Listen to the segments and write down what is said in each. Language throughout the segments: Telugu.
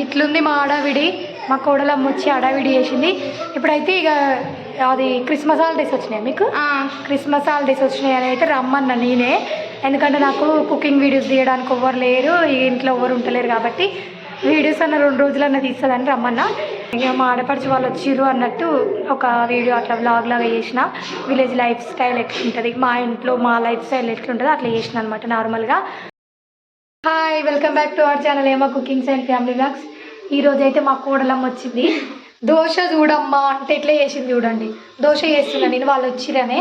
ఇట్లుంది మా ఆడావిడి మా కోడలమ్మ వచ్చి ఆడావిడి చేసింది. ఇప్పుడైతే ఇక అది క్రిస్మస్ హాలిడేస్ వచ్చినాయి మీకు? క్రిస్మస్ హాలిడేస్ వచ్చినాయి అని అయితే రమ్మన్న నేనే. ఎందుకంటే నాకు కుకింగ్ వీడియోస్ తీయడానికి ఎవ్వరు లేరు ఇంట్లో ఎవ్వరు ఉంటలేరు కాబట్టి వీడియోస్ అన్న రెండు రోజులన్నా తీస్తుందని రమ్మన్నా. ఇక మా ఆడపడిచి వాళ్ళు వచ్చిర్రు అన్నట్టు ఒక వీడియో అట్లా వ్లాగ్ లాగా చేసిన. విలేజ్ లైఫ్ స్టైల్ ఎట్లుంటుంది? మా ఇంట్లో మా లైఫ్ స్టైల్ ఎట్లుంటుందో అట్లా చేసిన అనమాట నార్మల్గా hi welcome back to our channel ఏమో కుకింగ్స్ అండ్ ఫ్యామిలీ బ్లాగ్స్ ఈరోజు అయితే మా కోడలమ్మ వచ్చింది. దోశ చూడమ్మా అంటే ఎట్లా చేసింది చూడండి. దోశ వేస్తున్నా నేను వాళ్ళు వచ్చిరనే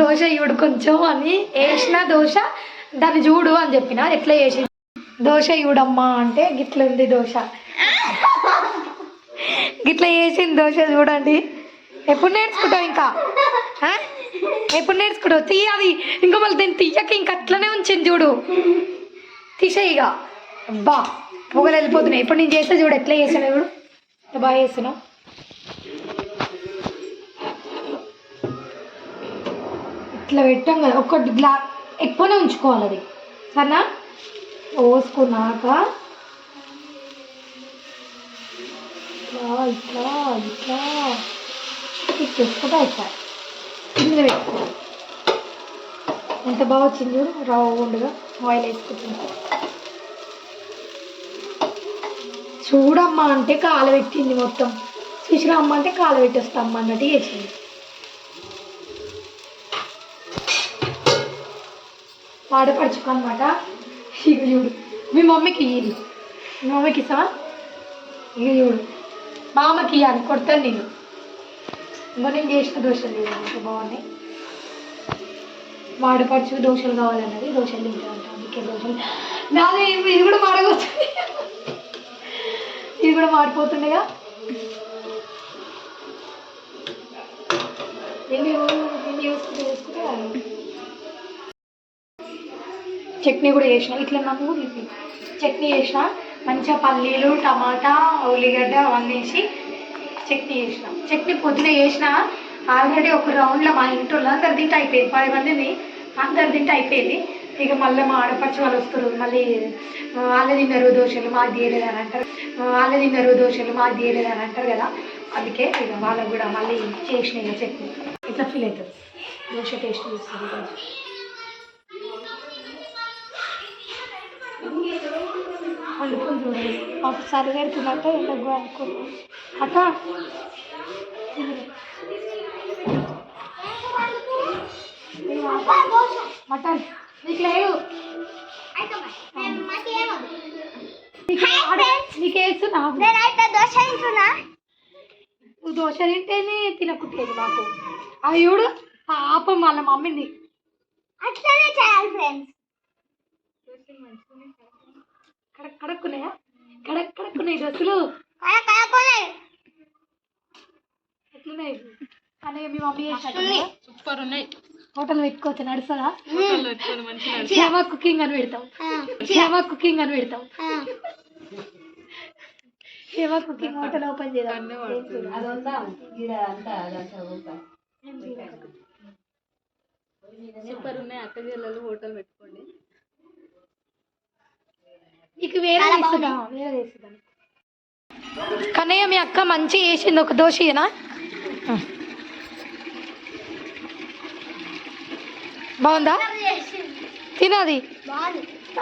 దోశ చూడు కొంచెం అని వేసిన దోశ దాన్ని చూడు అని చెప్పిన. ఎట్లా చేసింది? దోశ చూడమ్మా అంటే గిట్ల ఉంది దోశ. గిట్ల చేసింది దోశ చూడండి. ఎప్పుడు నేర్చుకుంటావు ఇంకా? ఎప్పుడు నేర్చుకుంటావు? తీయాలి. ఇంకా మళ్ళీ దీన్ని తీయక ఇంక అట్లనే ఉంచింది చూడు. తీసేయిగా అబ్బా పొగలు వెళ్ళిపోతున్నాయి. ఇప్పుడు నేను చేస్తే చూడు ఎట్లా చేసాను చూడు. ఎంత బాగా చేస్తున్నావు. ఇట్లా పెట్టాం కదా ఒక గ్లా ఎక్కువనే ఉంచుకోవాలి అది. సరేనా? పోసుకున్నాక ఇట్లా ఇట్లా ఇట్లా. ఇట్లా ఇట్లా కింద పెట్టుకో ఎంత బాగా వచ్చింది రావుండగా ఆయిల్ వేసుకుంటుంది చూడమ్మా అంటే కాలు పెట్టింది మొత్తం. చూసిరమ్మ అంటే కాలు పెట్టేస్తామ్మ అన్నట్టు చేసింది. పాడపడుచుకో అనమాట ఇక చూడు మీ మమ్మీకి ఇయ్యి మీ మమ్మీకి ఇస్తావా? ఇక చూడు మా అమ్మకి ఇవ్వాలి కొడతాను నేను. ఇంకా నేను చేసిన దోశలు బాగున్నాయి. వాడపడుచు దోశలు కావాలన్నది దోశలు తింటాను. నాది ఇది కూడా మాడిపోతుంది ఇది కూడా మాడిపోతుండగా. చట్నీ కూడా చేసిన. ఇట్లా నాకు చట్నీ చేసిన. మంచిగా పల్లీలు టమాటా ఉల్లిగడ్డ అవన్నీ వేసి చట్నీ చేసిన. చట్నీ పొద్దున చేసిన ఆల్రెడీ ఒక రౌండ్లో మా ఇంట్లో అందరు తింటే అయిపోయింది. పది మందిని అందరు తింటే అయిపోయింది. ఇక మళ్ళీ మా ఆడపడిచి వాళ్ళు వస్తారు. మళ్ళీ ఆ, వాళ్ళే తిన్నారు దోశలు మాకు తీయలేదు అని అంటారు. ఆ, వాళ్ళే తిన్నారు దోశలు మాకు తీయలేదు అని అంటారు కదా. అందుకే ఇక వాళ్ళకు కూడా మళ్ళీ చేసిన ఇక చట్నీ ఇట్లా ఫీల్ అవుతుంది? దోశ టేస్ట్ చూస్తుంది వండుకొని చూడండి ఒకసారి పెడుతున్నట్టు ఎందుకు అక్క. మటన్. నాకు నువ్వు దోశ తింటేనే తినకుంటలేదు నాకు అయ్యుడు పాపం వాళ్ళ మమ్మీని. అట్లనే చేయాలి ఫ్రెండ్స్ కడక్ కడక్కున్నాయా? కడక్ కడక్కున్నాయి డ్రెస్సులు. ఎట్లున్నాయి? అని మీ మమ్మీ సూపర్ ఉన్నాయి. హోటల్ పెట్టుకోవచ్చు నడుస్తుందా? క్షేమ కుకింగ్ అని పెడతాం. క్షేమ కుకింగ్ అని పెడతాం. క్షేమ కుకింగ్ హోటల్ ఓపెన్ చేద్దాం. సూపర్ ఉన్నాయి అక్క జిల్లాలు హోటల్ పెట్టుకోండి. నీకు వేరే తీసుకుందా వేరే కన్నయ్య మీ అక్క మంచి వేసింది ఒక దోశ బాగుందా? తినది.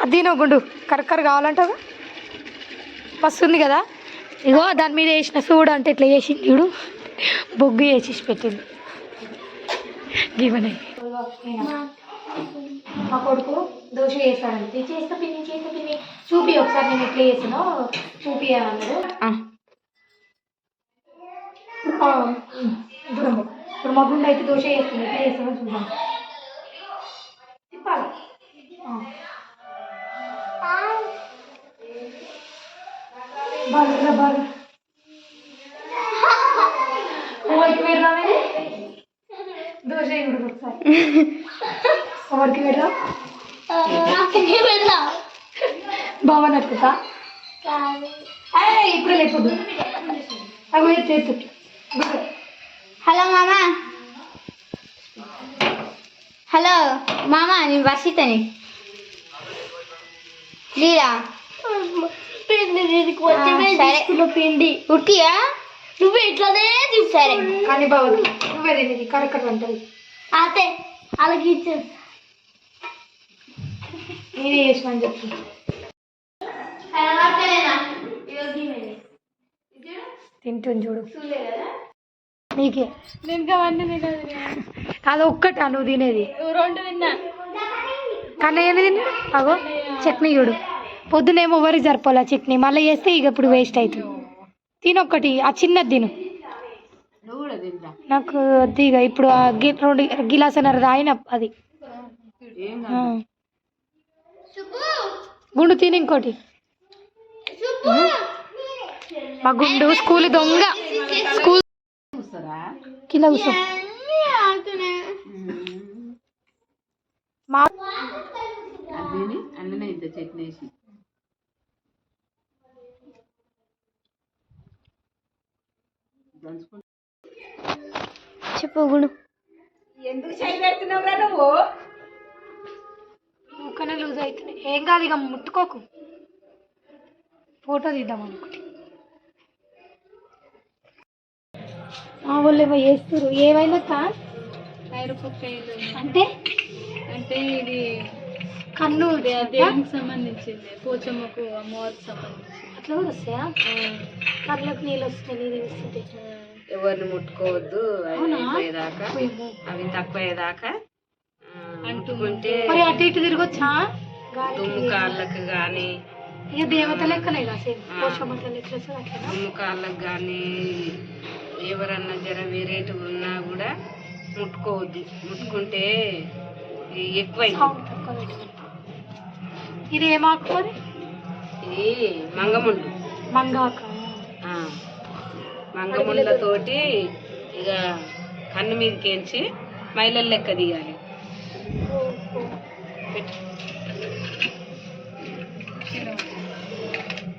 అది తినగుండు కరకర కావాలంటావు? వస్తుంది కదా? ఇగో దాని మీద వేసిన చూడు అంటే ఇట్లా వేసింది చూడు. బొగ్గు వేసేసి పెట్టింది. దీవనే మా కొడుకు దోశ వేస్తాడంటే చేస్తా పిన్ని చేస్తా పిన్ని. చూపి ఒకసారి నేను ఎట్లా చేసానో చూపి అన్నాడు. ఇప్పుడు మా గుండె అయితే దోశ వేస్తుంది ఎట్లా చేస్తానో చూద్దాం. బాగా బాగా ఎవరికి పెడదామే దోశ ఇప్పుడు ఒకసారి ఎవరికి పెడదాం బాగా నట్టుతా ఇప్పుడు లేకపోదు అవి చేతు హలో మామా హలో మామా నేను వర్షితని లీలా పిండి తీసుకున్న పిండి. ఉట్టియా? నువ్వు ఇట్లానే సరే. కానీ బావద్దు నువ్వే తినేది కరకర అంటది. అతే అలాగే ఇచ్చే నేనే చేసిన అని చెప్పు తింటుంది చూడు. నీకే. నేను తినదు అది ఒక్కటా నువ్వు తినేది? రెండు తిన్నా. కన్నయ్య తిన్నా? అగో చట్నీ చూడు. పొద్దునేమో ఎవరికి సరిపోలే చట్నీ. మళ్ళీ వేస్తే ఇక ఇప్పుడు వేస్ట్ అవుతుంది. తినొక్కటి ఆ చిన్నది తిను. నాకు వద్దు ఇక ఇప్పుడు ఆ గి రెండు రాయిన అది. గుండు తిని ఇంకోటి. మా గుండు స్కూల్ దొంగ. స్కూల్ కింద కూర్చో. మా అది తిని ఇంత చట్నీ వేసి దంచుకుంటా చెప్పు గుడు ముక్కనే లూజ్ అవుతున్నాయి. ఏం కాదు ఇక ముట్టుకోకు. ఫోటో తీద్దాం అనుకుంటే. మా వాళ్ళు ఏమో చేస్తారు ఏమైనా కా అంటే? అంటే ఇది కన్ను దే- దేవునికి సంబంధించింది. పోచమ్మకు అమ్మవారికి సంబంధించింది. అట్లా కూడా వస్తాయా కళ్ళకు నీళ్ళు వస్తాయి నీళ్ళు వస్తుంటే ఎవరిని ముట్టుకోవద్దు అవి? అయిపోయేదాకా. పోయేమో. అవి తక్కువయ్యేదాకా అంటుకుంటే మరి అటు ఇటు తిరగొచ్చా. దుమ్ము కాళ్ళకు కానీ ఇక దేవత అట్లా దుమ్ము కాళ్ళకు కానీ ఎవరన్నా జర వేరేటి ఉన్నా కూడా ముట్టుకోవద్దు. ముట్టుకుంటే పెట్టుకుంటా ఇది ఏం ఆకు మరి? ఇది మంగముండు. మంగాక ఆ, మంగముండ్లతోటి ఇక కన్ను మీదకేంచి మైలల లెక్క తీయాలి.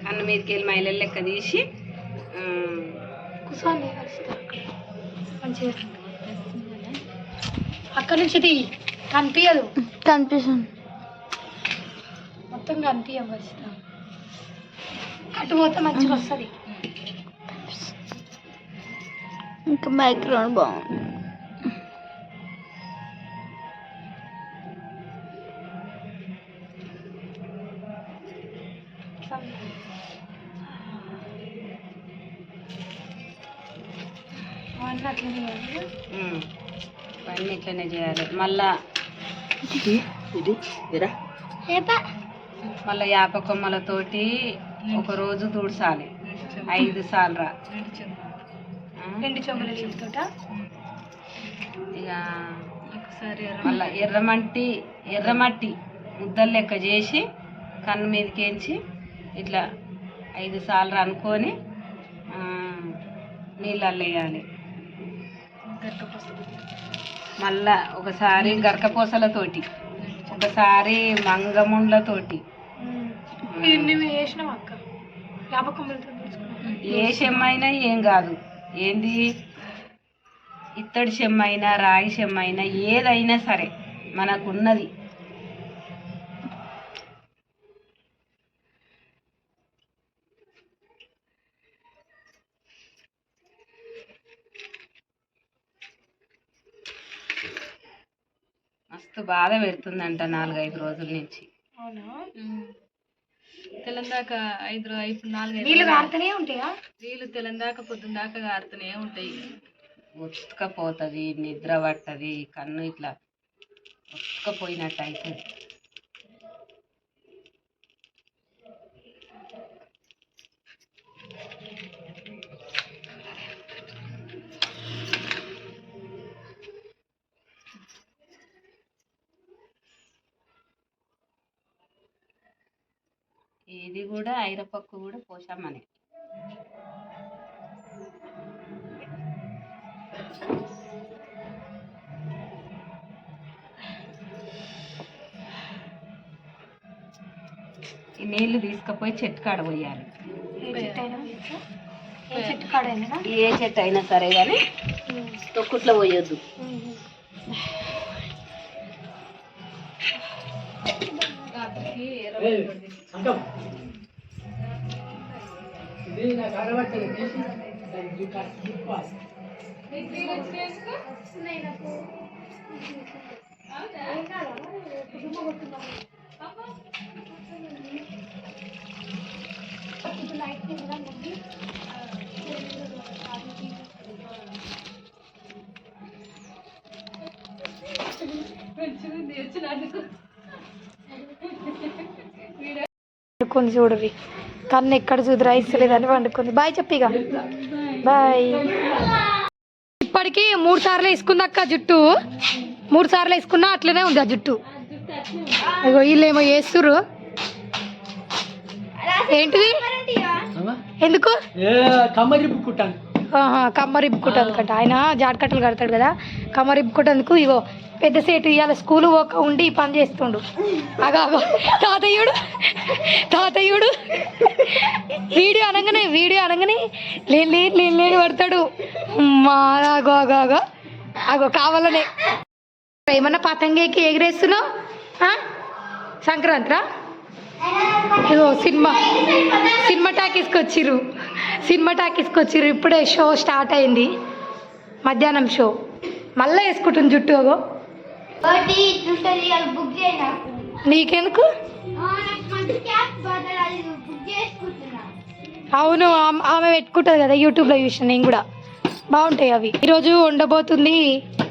కన్ను మీదకి వెళ్ళి మైలల లెక్క తీసి అక్కడ. నుంచి కనిపించదు కనిపిస్తుంది మొత్తం కనిపించం వస్తా అటు పోతే మంచిగా వస్తుంది ఇంకా బ్యాక్గ్రౌండ్ బాగుంది అవన్నీ అట్లనే చేయాలి. ఉమ్, ఇవన్నీ ఇట్లనే చేయాలి మళ్ళా ఇది ఇరా మళ్ళీ యాప కొమ్మలతోటి ఒక రోజు తుడసాలి ఐదు సార్లు. నీళ్ళతోట ఇక మళ్ళీ ఎర్రమట్టి ఎర్రమట్టి ముద్దలు లెక్క చేసి కన్ను మీదకేంచి ఇట్లా ఐదు సార్లు అనుకొని ఆ, నీళ్ళల్లో వేయాలి. మళ్ళా ఒకసారి గరకపోసలతోటి ఒకసారి మంగముండ్లతోటి. ఏ చెమ్మైనా ఏం కాదు. ఏంది? ఇత్తడి చెమ్మైనా రాగి చెమ్మైనా ఏదైనా సరే మనకున్నది. మస్తు బాధ పెడుతుందంట నాలుగైదు రోజుల నుంచి. అవునా? తెలందాక ఐదు ఐదు నాలుగైదు నీళ్ళు కారుతూనే ఉంటాయా? నీళ్ళు తెలందాక పొద్దున్న దాకా కారుతూనే ఉంటాయి. ఉత్తుకపోతుంది నిద్ర పట్టది కన్ను ఇట్లా ఉత్తుకపోయినట్టు అవుతుంది ఇది కూడా ఐరపక్కు కూడా పోసామనే. ఈ నీళ్ళు తీసుకుపోయి చెట్టు కాడ పోయాలి. ఏ చెట్టు అయినా వేయచ్చా? ఏ చెట్టు కాడైనా ఏ చెట్టు అయినా సరే కానీ తొక్కుట్లో పోయొద్దు వండుకుంది చూడవి కన్ను ఎక్కడ చూదురా? ఇస్తలేదని వండుకుంది. Bye చెప్పిగా bye. ఇప్పటికి మూడు సార్లు వేసుకుందక్క జుట్టు. మూడు సార్లు వేసుకున్నా అట్లనే ఉంది ఆ జుట్టు. అగో వీళ్ళేమో వేస్తుర్రు. ఏంటిది? ఎందుకు? కమ్మరిప్పుకుంటాను ఆహా, కమ్మరి ఇప్పుకుంటుంది ఆయన జాడకట్టలు కడతాడు కదా. కమ్మరి ఇప్పుకుంటందుకు ఇగో పెద్ద సేటు ఇవాళ స్కూల్ పోక ఉండి పని చేస్తుండు. అగాగో తాతయ్యుడు తాతయ్యుడు. వీడియో అనగానే వీడియో అనగానే లేని లేని లేని పడతాడు. అగో అగో అగో అగో కావాలనే. ఏమన్నా పతంగేకి ఎగిరేస్తున్నావు? సంక్రాంతిరా? ఇగో సినిమా సినిమా టాకీస్కి వచ్చిర్రు సినిమా టాకీస్కి వచ్చిర్రు ఇప్పుడే షో స్టార్ట్ అయింది. మధ్యాహ్నం షో. మళ్ళీ వేసుకుంటుంది జుట్టు అగో. నీకెందుకు? అవును ఆమె- ఆమె పెట్టుకుంటుంది కదా యూట్యూబ్లో చూసిన నేను కూడా. బాగుంటాయి అవి. ఈరోజు ఉండబోతుంది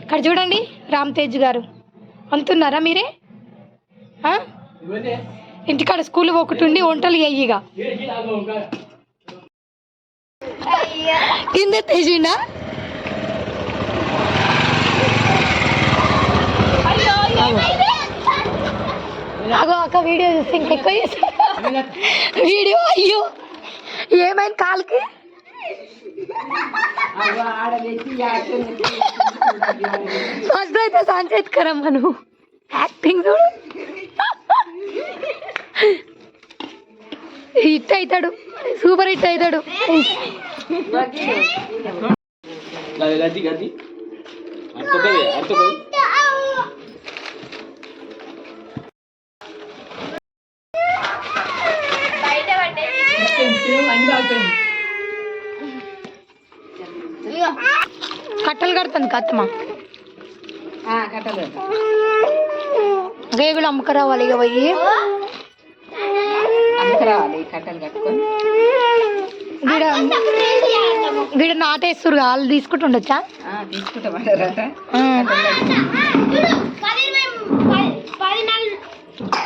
ఇక్కడ చూడండి రామ్ తేజ్ గారు. అంటున్నారా మీరే? ఆ? ఇంటికాడ స్కూల్ ఒకటి ఉండి వంటలు అయ్యిగా కింద తేజిండా అగో అక్క వీడియో చూస్తే ఇంకెక్కువ చేస్తా. వీడియో అయ్యో. ఏమైంది కాలుకి? ఫస్ట్ అయితే సంచేత్ కరమ్మ నువ్వు యాక్టింగ్ చూడు. హిట్ అవుతాడు. సూపర్ హిట్ అవుతాడు. గది గది అర్థపది అర్థపది కత్తమ్మ. కట్టదు గేగులు అమ్మకరావాలి ఇక పోయి. గిడ నాటేస్తురు వాళ్ళు తీసుకుంటుండొచ్చా? ఆ, తీసుకుంటామంటారట ఆ. పది ఇరవై పది- పది నాలుగు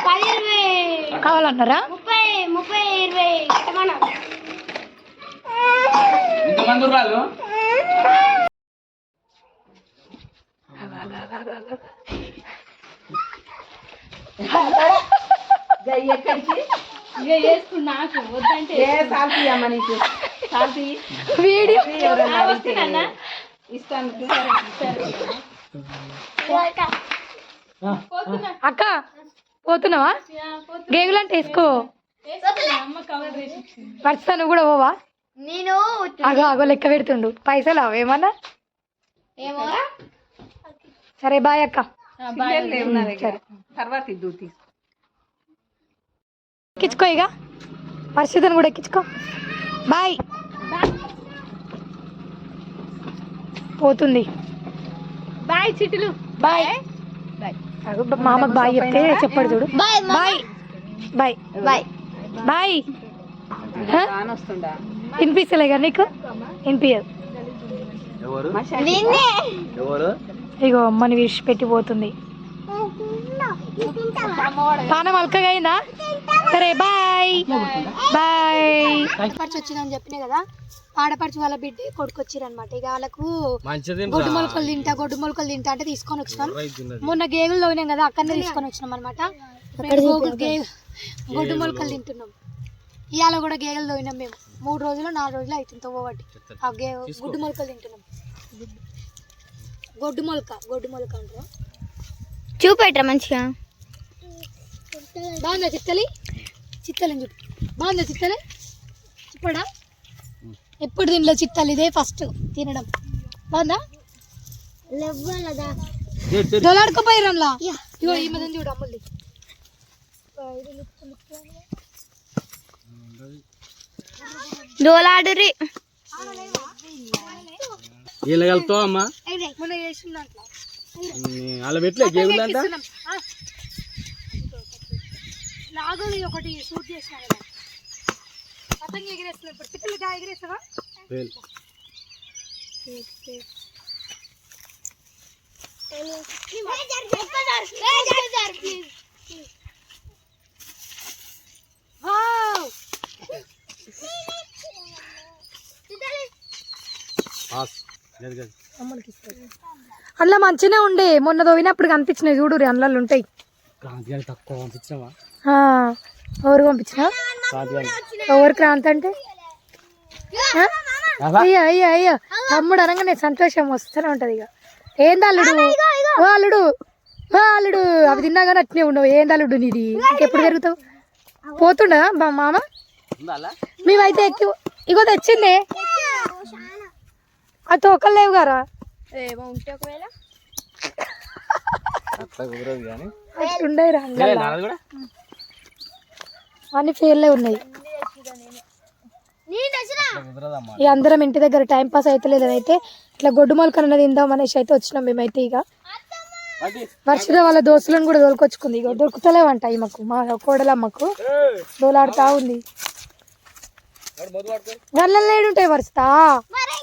పది ఇరవై కావాలన్నారా ముప్పై ముప్పై ఇరవై మనం ఇంతమంది రాళ్ళు ఎక్కడికి ఏ సాల్తీ అమ్మ నీకు సాల్తీ వీడియో ఎవరన్నా అడిగితే ఇస్తాను అక్క పోతున్నావా? గేగులు అంటే వేసుకో నువ్వు కూడా పోవా? నేను అగో అగో లెక్క పెడుతుండు. పైసలు అవేమన్నా? ఏమో సరే బాయ్ అక్క. చిల్లర లేవు నా దగ్గర. తర్వాత ఇద్దు తీసుకో. ఎక్కించుకో ఇక. పరిస్థితిని కూడా ఎక్కించుకో. బాయ్. పోతుంది. బాయ్ చిట్టులు బాయ్. అగో, మా అమ్మకి బాయ్ చెప్తే చెప్పాడు చూడు. Bye bye. Bye. Bye. Bye. వినిపిస్తలే కదా నీకు? వినిపించదు ఎవరు? నిన్నే. ఎవరు? ఇగో అమ్మని విడిచిపెట్టి పోతుంది పానం అల్కగా అయిందా సరే బాయ్. బాయ్. ఆడపడిచి వచ్చిందని చెప్పినా కదా ఆడపడిచి వాళ్ళ బిడ్డ కొడుకొచ్చిరు అనమాట ఇక వాళ్ళకు మంచిది గొడ్డు మొలకలు తింటా గొడ్డు మొలకలు తింటా అంటే తీసుకొని వచ్చినాం. మొన్న గేగులు తవ్వినాం కదా అక్కడనే తీసుకొని వచ్చినాం అనమాట గొడ్డు మొలకలు తింటున్నాం. ఇవాళ కూడా గేగలు తవ్వినాం మేము. మూడు రోజులు నాలుగు రోజులు అవుతుంది తవ్వబట్టి. ఆ గే గుడ్డు మొలకలు తింటున్నాం. గొడ్డు మొలక గొడ్డు మొలక అంటారు? చూపెట్రా మంచిగా. బాగుందా చిత్తలి? చిత్తలి చూడు. బాగుందా చిత్తలి? చెప్పడా ఎప్పుడు తినలో చిత్తలు ఇదే ఫస్ట్ తినడం. బాగుందా? లెవ్వలదా? దొలాడుకోపోయిరంలా ఇగో ఈ మధ్య చూడు అమ్ముల్ది. దోలాడురి వీళ్ళు కలుపుతావు అమ్మా అలా పెట్టలే గేగులంట. నాగులు ఒకటి షూట్ చేసిన కదా. పతంగి ఎగిరేస్తున్నాం ఇప్పుడు. పిట్టలు ఎగిరేస్తావా? వేలు. అందులో మంచిగానే ఉండే. మొన్న తోవినప్పుడు కనిపించినాయి చూడు అందులో ఉంటాయి. తక్కువ పంపించినావా? ఎవరు పంపించిన? ఎవరు క్రాంతి అంటే. అయ్యో అయ్యో అయ్యో. తమ్ముడు అనగానే సంతోషం వస్తూనే ఉంటది ఇక. ఏంది అల్లుడు? ఓ అల్లుడు. ఓ అల్లుడు. అవి తిన్నాగానే అట్నే ఉండవు ఏంది అల్లుడు నీది? ఇంకెప్పుడు పెరుగుతావు? పోతుండా మామ? మేమైతే ఎక్కి ఇగో తెచ్చింది. ఆ తోకలు లేవు గారా? ఏమో ఉంటే ఒకవేళ. అట్లా కుదరదు కానీ. అట్లుండే రా కూడా? అన్ని ఫెయిల్లే ఉన్నాయి. ఇక అందరం ఇంటి దగ్గర టైం పాస్ అయితే ఇట్లా గొడ్డు మొలకన్నది తిందాం అనేసి అయితే వచ్చినాం మేమైతే ఇక. వర్షిత వాళ్ళ దోస్తులను కూడా దోలుకొచ్చుకుంది ఇక. దొరుకుతలేవంట ఈమెకు మా కోడలమ్మకు. దోలాడుతా ఉంది. గల్లలు లేడు ఉంటాయి వరుస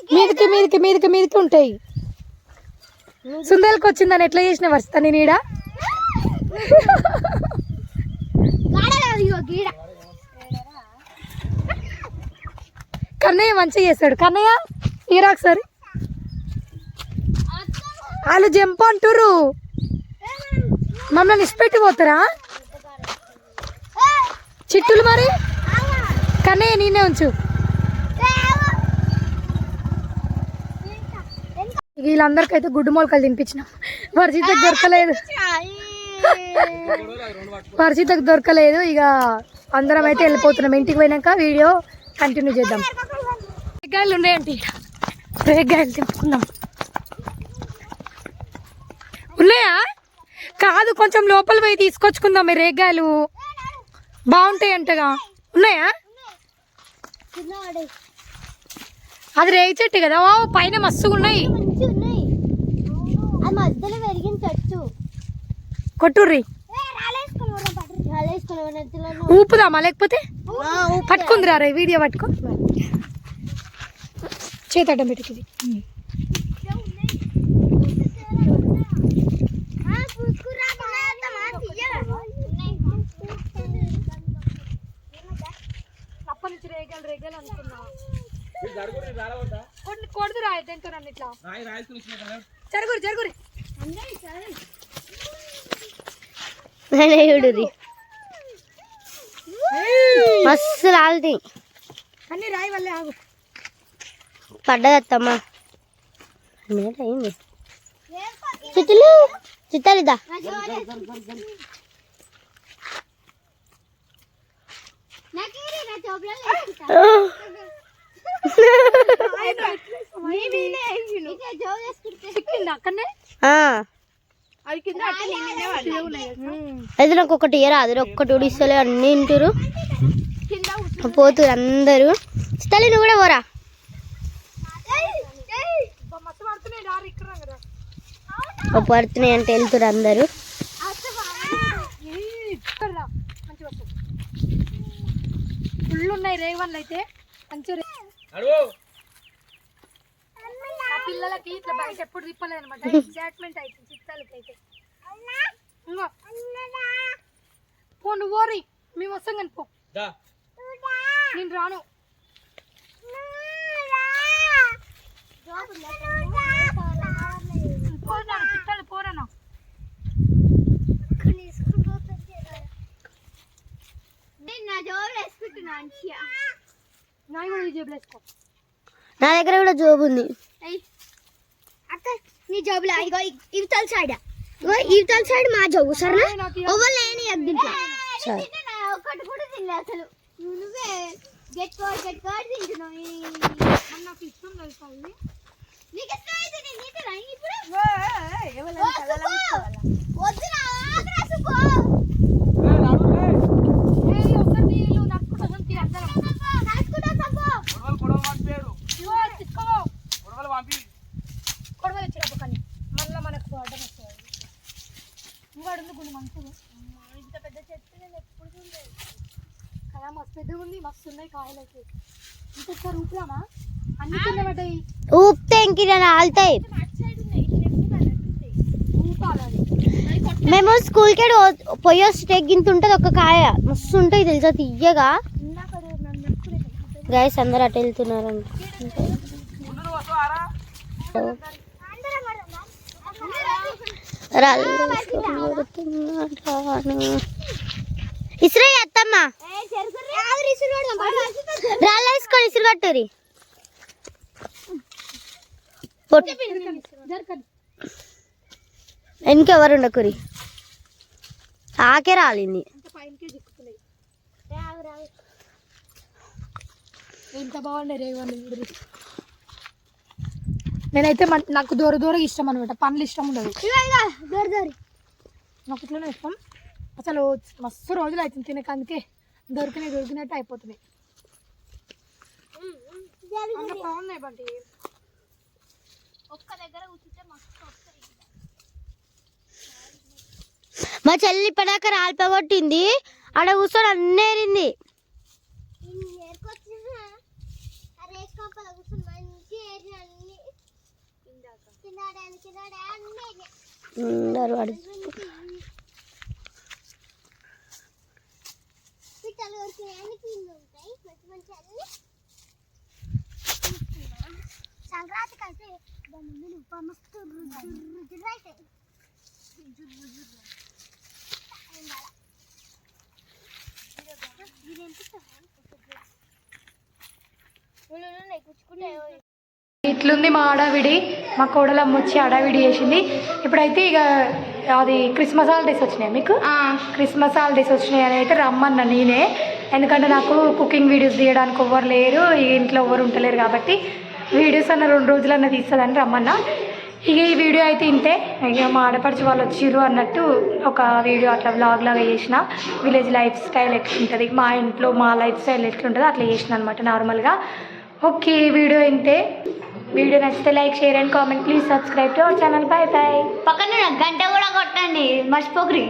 మీదకి మీదకి మీదకి మీదకి ఉంటాయి. సుందరికి వచ్చిందని ఎట్లా చేసిన వరుస్తా నేను ఈడ? కన్నయ్య మంచిగా చేస్తాడు. కన్నయ్య ఈరా ఒకసారి వాళ్ళు జంప్ అంటురు మమ్మల్ని ఇష్టపెట్టి పోతారా చిట్టులు మరి? కన్నయ్య నేనే ఉంచు ఇక వీళ్ళందరికైతే గుడ్డు మొలకలు తినిపించినాం. వర్షితకు దొరకలేదు. వర్షితకు దొరకలేదు. ఇక అందరం అయితే వెళ్ళిపోతున్నాం. ఇంటికి పోయినాక వీడియో కంటిన్యూ చేద్దాం. రేగాయలు ఉన్నాయంటే ఇక్కడ రేగాయలు తిప్పుకుందాం ఉన్నాయా? కాదు కొంచెం లోపల పోయి తీసుకొచ్చుకుందాం ఈ రేగాయలు. బాగుంటాయి అంటగా ఉన్నాయా అది రేగి చెట్టు కదా. ఓ పైన మస్తుగా ఉన్నాయి ఆ మధ్యలో పెరిగిన చెట్టు కొట్టుర్రి. ఊపుదామా లేకపోతే? పట్టుకుందిరా రే వీడియో పట్టుకో. చేతడ్డం పెట్టుకుంది అప్పటి నుంచి రేగలు రేగలు అనుకున్నా కొడుదు రా దేంతో నన్ను ఇట్లా. జరుగురు జరుగురు. చూడుది మస్తు లాల్తి అన్ని రాయి వల్లే ఆగు. పడ్డదత్తమ్మా. మినిట్ అయింది. చిట్టులు చిక్కింది అక్కడనే? అయితే నాకు ఒకటి ఇయర్ అది ఒక్కటి ఉడిస్తలే అన్ని తింటారు పోతురు అందరూ. చిత్తలి నువ్వు కూడా పోరా. పడుతున్నాయి అంటే వెళ్తురు అందరూ. ఫుల్ ఉన్నాయి రేవన్లు అయితే. మంచిగా పిల్లలకి ఇట్లా బయట ఎప్పుడు తిప్పలేదు అనమాట ఎగ్జైట్మెంట్ అవుతుంది చిత్తాలకి అయితే ఇంగో. పో నువ్వు ఓరి. మేము వస్తాం కానీ పో. నేను రాను. పోరా చిత్తాలు పోరాను? నా జోబులు వేసుకుంటున్నా మంచిగా నా కూడా ఈ జేబులో వేసుకో. నా దగ్గర కూడా జోబు ఉంది. అక్క నీ జోబులో ఇగో ఇవతల సైడ్ ఇగో ఇవతల సైడ్ మా జోబు సరేనా? ఓవర్ లేని ఎగ్దింటా సరే. ఒకటి కూడా తినలే అసలు. నువ్వే గెట్ కోడ్ గెట్ కోడ్ తింటున్నావు. నాకు ఇష్టం నేను ఇప్పుడు ఓ, సుబ్బు! వద్దురా, ఆగురా, సుబ్బు! ఏయ్, ఒకసారి నీళ్ళు నాకు కొంచెం తీ అందరం నాకు కూడా కొంచెం మస్తు ఉన్నాయి కాయలు అయితే ఇంకొకసారి ఊపుదామా అన్ని కింద పడ్డాయి ఊపితే ఇంక ఆలుతాయి ఊపాలని మేము స్కూల్కి పొయ్యి వస్తే గింత ఉంటుంది ఒక కాయ. మస్తు ఉంటాయి తెలుసా తీయగా గైస్ అందరు అటు వెళ్తున్నారంట ఇసురు అత్తమ్మ. రాళ్ళు వేసుకొని ఇసురు కట్టురి ఇంకెవరు ఉండకురి ఆకే రాలింది ఎంత బాగుండే నేనైతే నాకు దూర దూరం ఇష్టం అనమాట పండ్లు ఇష్టం ఉండదు. నాకు ఇట్లనే ఇష్టం. అసలు మస్తు రోజులు అవుతుంది తినక అందుకే దొరికినాయి దొరికినట్టు అయిపోతున్నాయి అంత బాగున్నాయి బంటి. మా చెల్లి ఇప్పటిదాకా రాలిపోగొట్టింది. ఆడ కూర్చొని అన్నేరింది అందరూ అడు- సంక్రాంతికి అయితే మస్తు ఇట్లుంది మా అడావిడి మా కోడలమ్మ వచ్చి అడావిడి చేసింది. ఇప్పుడైతే ఇక అది క్రిస్మస్ హాలిడేస్ వచ్చినాయి మీకు? క్రిస్మస్ హాలిడేస్ వచ్చినాయి అని అయితే రమ్మన్న నేనే. ఎందుకంటే నాకు కుకింగ్ వీడియోస్ తీయడానికి ఎవ్వరు లేరు ఈ ఇంట్లో ఎవరు ఉంటలేరు కాబట్టి వీడియోస్ అన్న రెండు రోజులన్నా తీస్తుందని రమ్మన్న. ఇక ఈ వీడియో అయితే ఇంతే. ఇక మా ఆడపడుచు వాళ్ళు వచ్చిర్రు అన్నట్టు ఒక వీడియో అట్లా వ్లాగ్ లాగా చేసిన. విలేజ్ లైఫ్ స్టైల్ ఎట్లుంటుంది? మా ఇంట్లో మా లైఫ్ స్టైల్ ఎట్లుంటుందో అట్లా చేసిన అనమాట నార్మల్గా ఓకే వీడియో ఇంతే. వీడియో నచ్చితే like share and comment. Please subscribe to our channel. Bye bye పక్కన గంట కూడా కొట్టండి. మర్చిపోకరి.